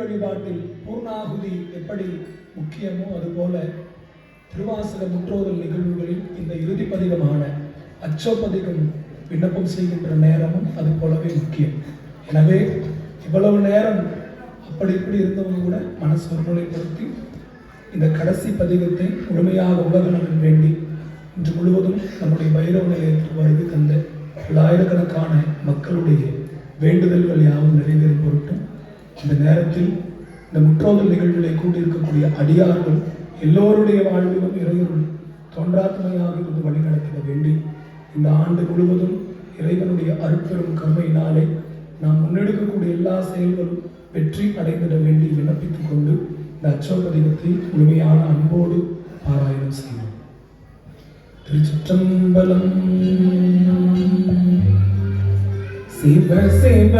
வழிபாட்டில் பூர்ணாகுதி எப்படி முக்கியமோ அதுபோல திருவாசக முற்றோதல் நிகழ்வுகளில் இந்த இறுதி பதிகமான அச்சோப்பதிகம் விண்ணப்பம் செய்கின்ற நேரமும் அது போலவே முக்கியம். எனவே இவ்வளவு நேரம் அப்படி இப்படி இருந்தவங்க கூட மனசு ஒருமுறைப்படுத்தி இந்த கடைசி பதிகத்தை முழுமையாக உலகநலன் வேண்டி இன்று முழுவதும் நம்முடைய பைரவ நிலையத்தில் வருகை தந்த பல்லாயிரக்கணக்கான மக்களுடைய வேண்டுதல்கள் யாவும் நிறைவேறும் பொருட்டும் இந்த நேரத்தில் இந்த முற்றோதல் நிகழ்வுகளை கூட்டியிருக்கக்கூடிய அடியார்கள் எல்லோருடைய வாழ்விலும் இறைவனுள் தொண்டாத்மையாக இருந்து வழிநடத்திட வேண்டி இந்த ஆண்டு முழுவதும் இறைவனுடைய அருட்பெரும் கருமையினாலே நாம் முன்னெடுக்கக்கூடிய எல்லா செயல்களும் வெற்றி அடைந்திட வேண்டி விண்ணப்பித்துக் கொண்டு இந்த அச்சோபதிகத்தை முழுமையான அன்போடு பாராயணம் செய்வோம். திருச்சிற்றம்பலம் சிவ சிவ